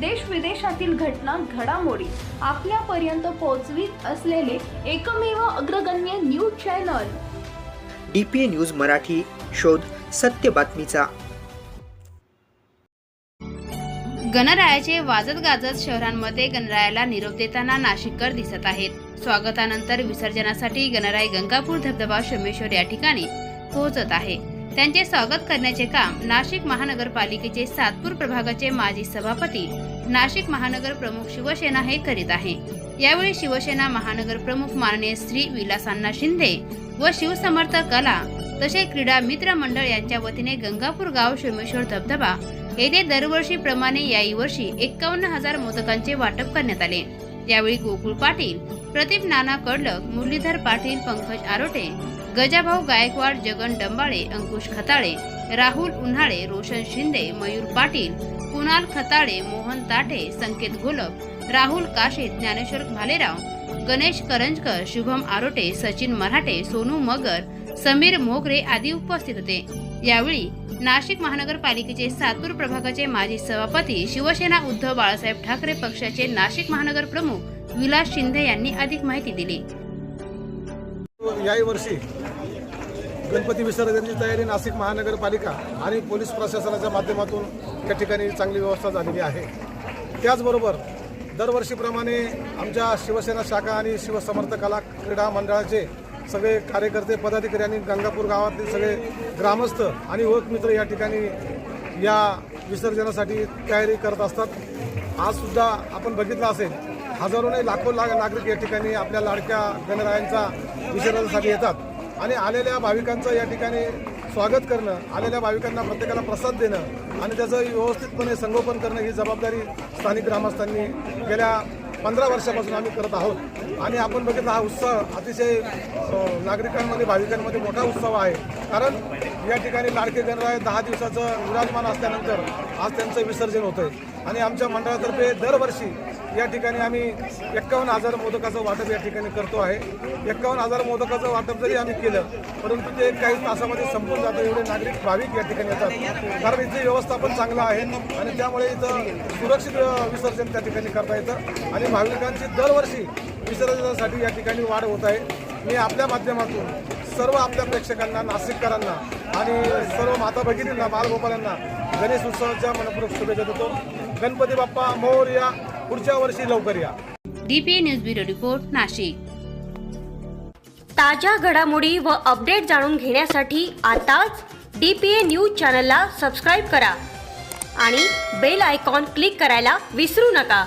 देश विदेशातील घटना घडामोडी आपल्यापर्यंत पोहोचवीत असलेले एकमेव अग्रगण्य news channel. D P A news Marathi शोध सत्य बातमीचा. गणरायाचे वाजत गाजत शहरांमध्ये गणरायाला निरोप देताना नाशिककर दिसत आहेत. स्वागतानंतर विसर्जनासाठी गणराय गंगापूर धबधबा सोमेश्वर या ठिकाणी पोहोचत आहे. त्यांचे स्वागत करण्याचे काम नाशिक महानगरपालिकेचे सातपूर प्रभागाचे माजी सभापती नाशिक महानगर प्रमुख शिवसेना हे करीत आहे. यावेळी शिवसेना महानगर प्रमुख माननीय श्री विलासांना शिंदे व शिवसमर्थ कला तसे क्रीडा मित्र मंडळ यांच्या वतीने गंगापूर गाव सोमेश्वर धबधबा येथे दरवर्षीप्रमाणे याही वर्षी एक्कावन्न हजार मोदकांचे वाटप करण्यात आले. यावेळी गोकुळ पाटील प्रदीप नाना कडलक मुरलीधर पाटील पंकज आरोटे गजाभाऊ गायकवाड जगन डंबाळे अंकुश खताळे राहुल उन्हाळे रोशन शिंदे मयूर पाटील कुणाल खताळे मोहन ताठे संकेत घोलप राहुल काशे ज्ञानेश्वर भालेराव गणेश करंजकर शुभम आरोटे सचिन मराठे सोनू मगर समीर मोगरे आदी उपस्थित होते यावेळी नाशिक महानगरपालिकेचे सातूर प्रभागाचे माजी सभापती शिवसेना उद्धव बाळासाहेब ठाकरे पक्षाचे नाशिक महानगर प्रमुख विलास शिंदे यांनी अधिक माहिती दिली याही वर्षी गणपती विसर्जनाची तयारी नाशिक महानगरपालिका आणि पोलीस प्रशासनाच्या माध्यमातून या ठिकाणी चांगली व्यवस्था झालेली आहे. त्याचबरोबर दरवर्षीप्रमाणे आमच्या शिवसेना शाखा आणि शिवसमर्थ कला क्रीडा मंडळाचे सगळे कार्यकर्ते पदाधिकारी आणि गंगापूर गावातील सगळे ग्रामस्थ आणि युवक मित्र या ठिकाणी या विसर्जनासाठी तयारी करत असतात. आजसुद्धा आपण बघितलं असेल हजारो नाही लाखो ला नागरिक या ठिकाणी आपल्या लाडक्या गणरायांचा विसर्जनासाठी येतात. आणि आलेल्या भाविकांचं या ठिकाणी स्वागत करणं आलेल्या भाविकांना प्रत्येकाला प्रसाद देणं आणि त्याचं व्यवस्थितपणे संगोपन करणं ही जबाबदारी स्थानिक ग्रामस्थांनी गेल्या पंधरा वर्षापासून आम्ही करत आहोत. आणि आपण बघितलं हा उत्सव अतिशय नागरिकांमध्ये भाविकांमध्ये मोठा उत्सव आहे. कारण या ठिकाणी लाडके गणराय दहा दिवसाचं विराजमान असल्यानंतर आज त्यांचं विसर्जन होतं आणि आमच्या मंडळातर्फे दरवर्षी या ठिकाणी आम्ही एक्कावन्न हजार मोदकाचं वाटप या ठिकाणी करतो आहे. एक्कावन्न हजार मोदकाचं वाटप जरी आम्ही केलं परंतु ते काही तासामध्ये संपून जातं. एवढे नागरिक भाविक या ठिकाणी येतात. कारण इथे व्यवस्थापन चांगलं आहे आणि त्यामुळे इथं सुरक्षित विसर्जन त्या ठिकाणी करता येतं. आणि भाविकांची दरवर्षी विसर्जनासाठी या ठिकाणी वाढ होत आहे. मी आपल्या माध्यमातून सर्व आपल्या प्रेक्षकांना नाशिककरांना आणि सर्व माता भगिनींना बालगोपालांना गणेश उत्सवाच्या मनपूर्वक शुभेच्छा देतो. गणपती बाप्पा मोर या. पुढच्या वर्षी लवकर या. DPA news bureau report Nashik. ताज्या घडामोडी व अपडेट जाणून घेण्यासाठी आताच डी पी ए न्यूज चॅनलला सबस्क्राईब करा आणि बेल आयकॉन क्लिक करायला विसरू नका.